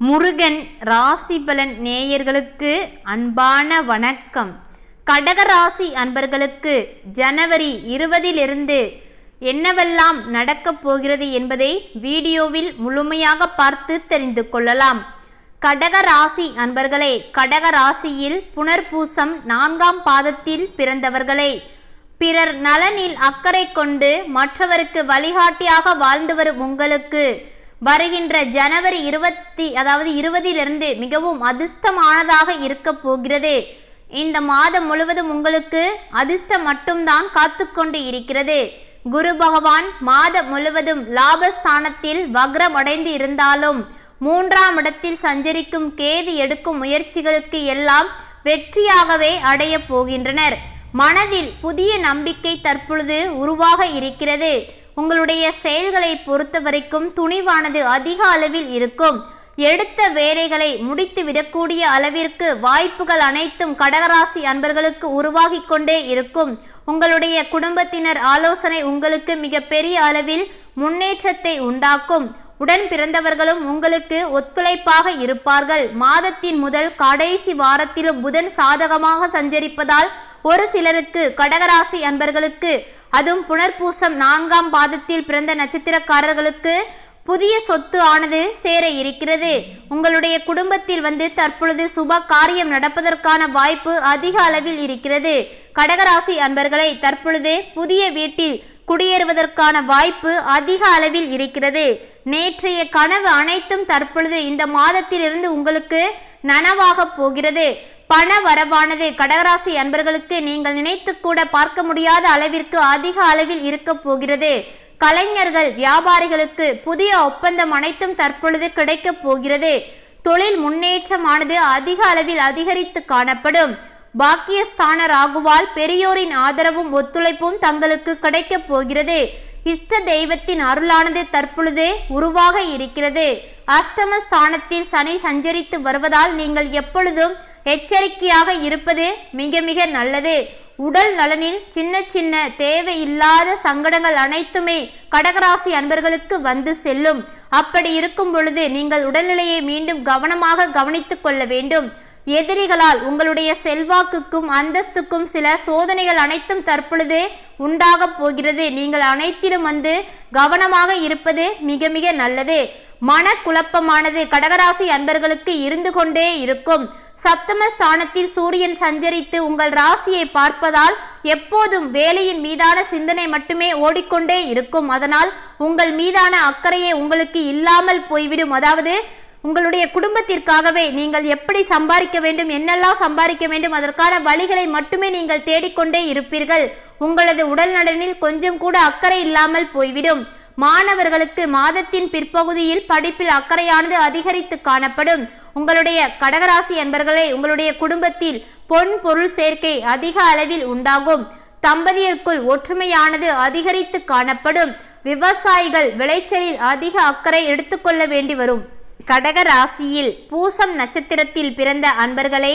முருகன் ராசி பலன் நேயர்களுக்கு அன்பான வணக்கம். கடக ராசி அன்பர்களுக்கு ஜனவரி இருபதிலிருந்து என்னவெல்லாம் நடக்கப் போகிறது என்பதை வீடியோவில் முழுமையாக பார்த்து தெரிந்து கொள்ளலாம். கடக ராசி அன்பர்களே கடக ராசியில் புனர்பூசம் நான்காம் பாதத்தில் பிறந்தவர்களே பிறர் நலனில் அக்கறை கொண்டு மற்றவருக்கு வழிகாட்டியாக வாழ்ந்து வரும் உங்களுக்கு வருகின்ற ஜனவரி இருபத்தி அதாவது இருபதிலிருந்து மிகவும் அதிர்ஷ்டமானதாக இருக்க போகிறது. இந்த மாதம் முழுவதும் உங்களுக்கு அதிர்ஷ்டம் மட்டும்தான் காத்துக்கொண்டு இருக்கிறது. குரு பகவான் மாதம் முழுவதும் லாபஸ்தானத்தில் வக்ரம் அடைந்து இருந்தாலும் மூன்றாம் இடத்தில் சஞ்சரிக்கும் கேது எடுக்கும் முயற்சிகளுக்கு எல்லாம் வெற்றியாகவே அடைய போகின்றனர். மனதில் புதிய நம்பிக்கை தற்பொழுது உருவாக இருக்கிறது. உங்களுடைய செயல்களை பொறுத்த வரைக்கும் துணிவானது அதிக அளவில் இருக்கும். எடுத்த வேலைகளை முடித்து விடக்கூடிய அளவிற்கு வாய்ப்புகள் அனைத்தும் கடகராசி அன்பர்களுக்கு உருவாகி கொண்டே இருக்கும். உங்களுடைய குடும்பத்தினர் ஆலோசனை உங்களுக்கு மிக பெரிய அளவில் முன்னேற்றத்தை உண்டாக்கும். உடன் பிறந்தவர்களும் உங்களுக்கு ஒத்துழைப்பாக இருப்பார்கள். மாதத்தின் முதல் கடைசி வாரத்திலும் புதன் சாதகமாக சஞ்சரிப்பதால் ஒரு சிலருக்கு கடகராசி அன்பர்களுக்கு அதுவும் புனர்பூசம் நான்காம் பாதத்தில் பிறந்த நட்சத்திரக்காரர்களுக்கு புதிய சொத்து ஆனது சேர இருக்கிறது. உங்களுடைய குடும்பத்தில் வந்து தற்பொழுது சுப காரியம் நடப்பதற்கான வாய்ப்பு அதிக அளவில் இருக்கிறது. கடகராசி அன்பர்களை தற்பொழுது புதிய வீட்டில் குடியேறுவதற்கான வாய்ப்பு அதிக அளவில் இருக்கிறது. நேற்றைய கனவு அனைத்தும் தற்பொழுது இந்த மாதத்திலிருந்து உங்களுக்கு நனவாக போகிறது. பண வரவானது கடகராசி அன்பர்களுக்கு நீங்கள் நினைத்து கூட பார்க்க முடியாத அளவிற்கு அதிக அளவில் இருக்க போகிறது. கலைஞர்கள் வியாபாரிகளுக்கு புதிய ஒப்பந்தம் அனைத்தும் தற்பொழுது கிடைக்கப் போகிறது. தொழில் முன்னேற்றமானது அதிக அளவில் அதிகரித்து காணப்படும். பாக்கியஸ்தான ராகுவால் பெரியோரின் ஆதரவும் ஒத்துழைப்பும் தங்களுக்கு கிடைக்கப் போகிறது. இஷ்ட தெய்வத்தின் அருளானது தற்பொழுது உருவாக இருக்கிறது. அஷ்டமஸ்தானத்தில் சனி சஞ்சரித்து வருவதால் நீங்கள் எப்பொழுதும் எச்சரிக்கையாக இருப்பது மிக மிக நல்லது. உடல் நலனில் சின்ன சின்ன தேவையில்லாத சங்கடங்கள் அனைத்துமே கடகராசி அன்பர்களுக்கு வந்து செல்லும். அப்படி இருக்கும் பொழுது நீங்கள் உடல்நிலையை மீண்டும் கவனமாக கவனித்துக் கொள்ள வேண்டும். எதிரிகளால் உங்களுடைய செல்வாக்குக்கும் அந்தஸ்துக்கும் சில சோதனைகள் அனைத்தும் தற்பொழுது உண்டாக போகிறது. நீங்கள் அனைத்திலும் வந்து கவனமாக இருப்பது மிக மிக நல்லது. மனக்குழப்பமானது கடகராசி அன்பர்களுக்கு இருந்து கொண்டே இருக்கும். சப்தம ஸ்தானத்தில் சூரியன் சஞ்சரித்து உங்கள் ராசியை பார்ப்பதால் எப்போதும் வேலையின் மீதான சிந்தனை மட்டுமே ஓடிக்கொண்டே இருக்கும். அதனால் உங்கள் மீதான அக்கறையே உங்களுக்கு இல்லாமல் போய்விடும். அதாவது உங்களுடைய குடும்பத்திற்காகவே நீங்கள் எப்படி சம்பாதிக்க வேண்டும் என்னெல்லாம் சம்பாதிக்க வேண்டும் அதற்கான வழிகளை மட்டுமே நீங்கள் தேடிக்கொண்டே இருப்பீர்கள். உங்களது உடல் நலனில் கொஞ்சம் கூட அக்கறை இல்லாமல் போய்விடும். மாணவர்களுக்கு மாதத்தின் பிற்பகுதியில் படிப்பில் அக்கறையானது அதிகரித்து காணப்படும். உங்களுடைய கடகராசி என்பர்களே உங்களுடைய குடும்பத்தில் பொன் பொருள் சேர்க்கை அதிக அளவில் உண்டாகும். தம்பதியருக்குள் ஒற்றுமையானது அதிகரித்து காணப்படும். விவசாயிகள் விளைச்சலில் அதிக அக்கறை எடுத்துக்கொள்ள வேண்டி வரும். கடக ராசியில் பூசம் நட்சத்திரத்தில் பிறந்த அன்பர்களை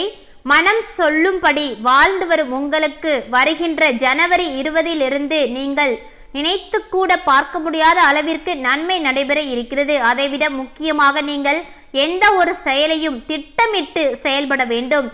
மனம் சொல்லும்படி வாழ்ந்து வரும் உங்களுக்கு வருகின்ற ஜனவரி இருபதிலிருந்து நீங்கள் நினைத்து கூட பார்க்க முடியாத அளவிற்கு நன்மை நடைபெற இருக்கிறது. அதைவிட முக்கியமாக நீங்கள் எந்த ஒரு செயலையும் திட்டமிட்டு செயல்பட வேண்டும்.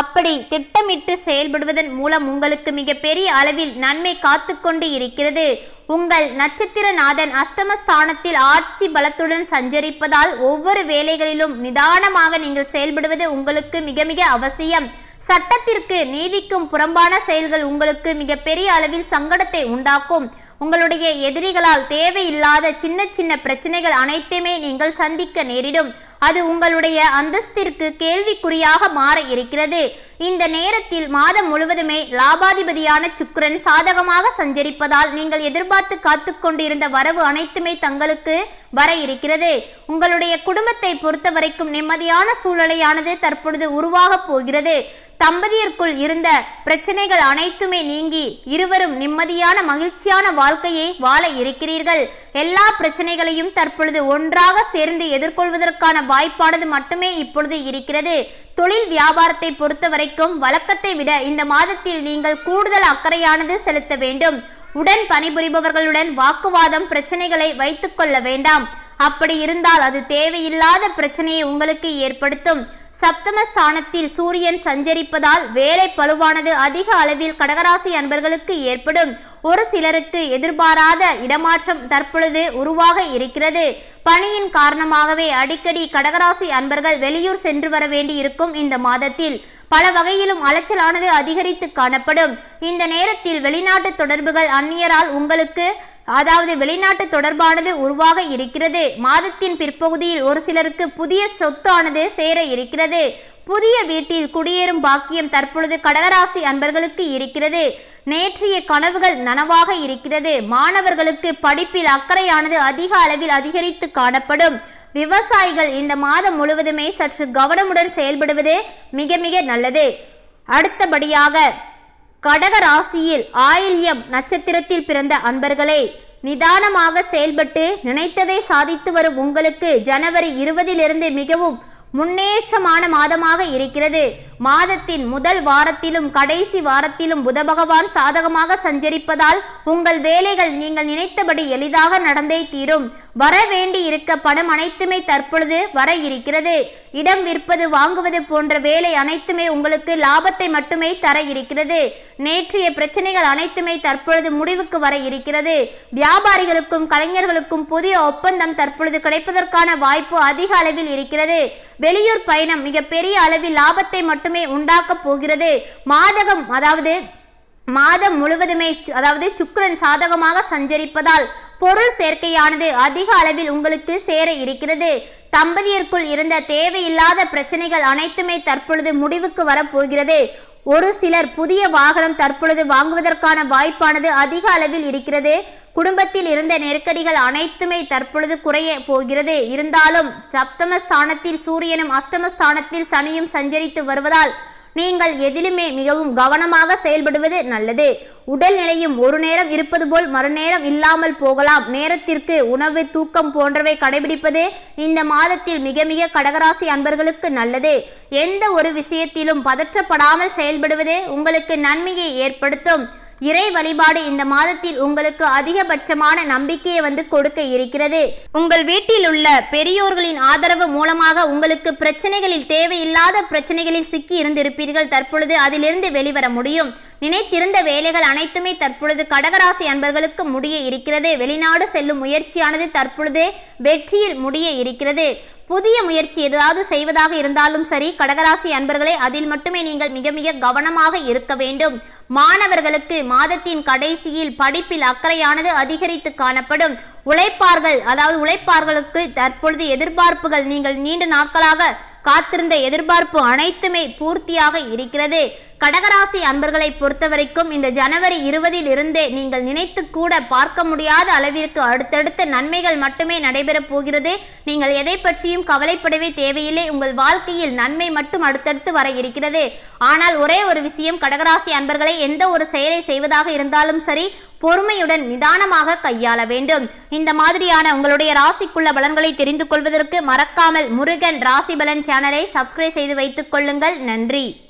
அப்படி திட்டமிட்டு செயல்படுவதன் மூலம் உங்களுக்கு மிகப்பெரிய அளவில் நன்மை காத்து கொண்டு இருக்கிறது. உங்கள் நட்சத்திரநாதன் அஷ்டமஸ்தானத்தில் ஆட்சி பலத்துடன் சஞ்சரிப்பதால் ஒவ்வொரு வேலைகளிலும் நிதானமாக நீங்கள் செயல்படுவது உங்களுக்கு மிக மிக அவசியம். சட்டத்திற்கு நீதிக்கும் புறம்பான செயல்கள் உங்களுக்கு மிகப்பெரிய அளவில் சங்கடத்தை உண்டாக்கும். உங்களுடைய எதிரிகளால் தேவையில்லாத சின்ன சின்ன பிரச்சனைகள் அனைத்துமே நீங்கள் சந்திக்க நேரிடும். அது உங்களுடைய அந்தஸ்திற்கு கேள்விக்குறியாக மாற இருக்கிறது. இந்த நேரத்தில் மாதம் முழுவதுமே லாபாதிபதியான சுக்ரன் சாதகமாக சஞ்சரிப்பதால் நீங்கள் எதிர்பார்த்து காத்து கொண்டிருந்த வரவு அனைத்துமே தங்களுக்கு வர இருக்கிறது. உங்களுடைய குடும்பத்தை பொறுத்த வரைக்கும் நிம்மதியான சூழ்நிலையானது தற்பொழுது உருவாகப் போகிறது. தம்பதியருக்குள் இருந்த பிரச்சனைகள் அனைத்துமே நீங்கி இருவரும் நிம்மதியான மகிழ்ச்சியான வாழ்க்கையை வாழ இருக்கிறீர்கள். எல்லா பிரச்சனைகளையும் தற்பொழுது ஒன்றாக சேர்ந்து எதிர்கொள்வதற்கான வாய்ப்பானது மட்டுமே இப்பொழுது இருக்கிறது. தொழில் வியாபாரத்தை பொறுத்த வரைக்கும் வழக்கத்தை விட இந்த மாதத்தில் நீங்கள் கூடுதல் அக்கறையானது செலுத்த வேண்டும். உடன் பணிபுரிபவர்களுடன் வாக்குவாதம் பிரச்சனைகளை வைத்துக் கொள்ள வேண்டாம். அப்படி இருந்தால் அது தேவையில்லாத பிரச்சனையை உங்களுக்கு ஏற்படுத்தும். சப்தமஸ்தானத்தில் சூரியன் சஞ்சரிப்பதால் வேலை பழுவானது அதிக அளவில் கடகராசி அன்பர்களுக்கு ஏற்படும். ஒரு சிலருக்கு எதிர்பாராத இடமாற்றம் தற்பொழுது உருவாக இருக்கிறது. பணியின் காரணமாகவே அடிக்கடி கடகராசி அன்பர்கள் வெளியூர் சென்று வர வேண்டி இருக்கும் இந்த மாதத்தில். பல வகையிலும் அலைச்சலானது அதிகரித்து காணப்படும். இந்த நேரத்தில் வெளிநாட்டு தொடர்புகள் அந்நியரால் உங்களுக்கு அதாவது வெளிநாட்டு தொடர்பானது உருவாக இருக்கிறது. மாதத்தின் பிற்பகுதியில் ஒரு சிலருக்கு புதிய சொத்தானது சேர இருக்கிறது. புதிய வீட்டில் குடியேறும் பாக்கியம் தற்பொழுது கடகராசி அன்பர்களுக்கு இருக்கிறது. நேற்றைய கனவுகள் நனவாக இருக்கிறது. மாணவர்களுக்கு படிப்பில் அக்கறையானது அதிக அளவில் அதிகரித்து காணப்படும். விவசாயிகள் இந்த மாதம் முழுவதுமே சற்று கவனமுடன் செயல்படுவது மிக மிக நல்லது. அடுத்தபடியாக கடக ராசியில் ஆயில்யம் நட்சத்திரத்தில் பிறந்த அன்பர்களே நிதானமாக செயல்பட்டு நினைத்ததை சாதித்து வரும் உங்களுக்கு ஜனவரி இருபதிலிருந்து மிகவும் முன்னேற்றமான மாதமாக இருக்கிறது. மாதத்தின் முதல் வாரத்திலும் கடைசி வாரத்திலும் புதபகவான் சாதகமாக சஞ்சரிப்பதால் உங்கள் வேலைகள் நீங்கள் நினைத்தபடி எளிதாக நடந்தே தீரும். வர வேண்டி இருக்க பணம் அனைத்துமே தற்பொழுது வர இருக்கிறது. இடம் விற்பது வாங்குவது போன்ற வேலை அனைத்துமே உங்களுக்கு லாபத்தை மட்டுமே தர இருக்கிறது. நேற்றைய பிரச்சனைகள் அனைத்துமே தற்பொழுது முடிவுக்கு வர இருக்கிறது. வியாபாரிகளுக்கும் கலைஞர்களுக்கும் புதிய ஒப்பந்தம் தற்பொழுது கிடைப்பதற்கான வாய்ப்பு அதிக அளவில் இருக்கிறது. வெளியூர் பயணம் மிக பெரிய அளவில் லாபத்தை மட்டும் உண்டாக்க போகிறது. மாதகம் அதாவது மாதம் முழுவதுமே அதாவது சுக்கிரன் சாதகமாக சஞ்சரிப்பதால் பொருள் சேர்க்கையானது அதிக அளவில் உங்களுக்கு சேர இருக்கிறது. தம்பதியருக்குள் இருந்த தேவையில்லாத பிரச்சனைகள் அனைத்துமே தற்பொழுது முடிவுக்கு வரப்போகிறது ஒரு சிலர் புதிய வாகனம் தற்பொழுது வாங்குவதற்கான வாய்ப்பானது அதிக அளவில் இருக்கிறது. குடும்பத்தில் இருந்த நெருக்கடிகள் அனைத்துமே தற்பொழுது குறைய போகிறது. இருந்தாலும் சப்தமஸ்தானத்தில் சூரியனும் அஷ்டமஸ்தானத்தில் சனியும் சஞ்சரித்து வருவதால் நீங்கள் எதிலுமே மிகவும் கவனமாக செயல்படுவது நல்லது. உடல் நிலையும் ஒரு நேரம் இருப்பது போல் மறுநேரம் இல்லாமல் போகலாம். நேரத்திற்கு உணவு தூக்கம் போன்றவை கடைபிடிப்பது இந்த மாதத்தில் மிக மிக கடகராசி அன்பர்களுக்கு நல்லது. எந்த ஒரு விஷயத்திலும் பதற்றப்படாமல் செயல்படுவது உங்களுக்கு நன்மையை ஏற்படுத்தும். இறை வழிபாடு இந்த மாதத்தில் உங்களுக்கு அதிகபட்சமான நம்பிக்கையை வந்து கொடுக்க இருக்கிறது. உங்கள் வீட்டில் உள்ள பெரியோர்களின் ஆதரவு மூலமாக உங்களுக்கு பிரச்சனைகளில் தேவையில்லாத பிரச்சனைகளில் சிக்கி இருந்திருப்பீர்கள். தற்பொழுது அதிலிருந்து வெளிவர முடியும். நினைத்திருந்த வேலைகள் அனைத்துமே தற்பொழுது கடகராசி அன்பர்களுக்கு முடிய இருக்கிறது. வெளிநாடு செல்லும் முயற்சியானது தற்பொழுது வெற்றியில் முடிய இருக்கிறது. புதிய முயற்சி ஏதாவது செய்வதாக இருந்தாலும் சரி கடகராசி அன்பர்களே அதில் மட்டுமே நீங்கள் மிக மிக கவனமாக இருக்க வேண்டும். மாணவர்களுக்கு மாதத்தின் கடைசியில் படிப்பில் அக்கறையானது அதிகரித்து காணப்படும். உழைப்பார்கள் அதாவது உழைப்பார்களுக்கு தற்பொழுது எதிர்பார்ப்புகள் நீங்கள் நீண்ட நாட்களாக காத்திருந்த எதிர்பார்ப்பு அனைத்துமே பூர்த்தியாக இருக்கிறது. கடகராசி அன்பர்களை பொறுத்தவரைக்கும் இந்த ஜனவரி இருபதில் இருந்தே நீங்கள் நினைத்து கூட பார்க்க முடியாத அளவிற்கு அடுத்தடுத்த நன்மைகள் மட்டுமே நடைபெறப் போகிறது. நீங்கள் எதை பற்றியும் கவலைப்படவே தேவையில்லை. உங்கள் வாழ்க்கையில் நன்மை மட்டும் அடுத்தடுத்து வர இருக்கிறது. ஆனால் ஒரே ஒரு விஷயம் கடகராசி அன்பர்களை எந்த ஒரு செயலை செய்வதாக இருந்தாலும் சரி பொறுமையுடன் நிதானமாக கையாள வேண்டும். இந்த மாதிரியான உங்களுடைய ராசிக்குள்ள பலன்களை தெரிந்து கொள்வதற்கு மறக்காமல் முருகன் ராசி பலன் சேனலை சப்ஸ்கிரைப் செய்து வைத்துக் கொள்ளுங்கள். நன்றி.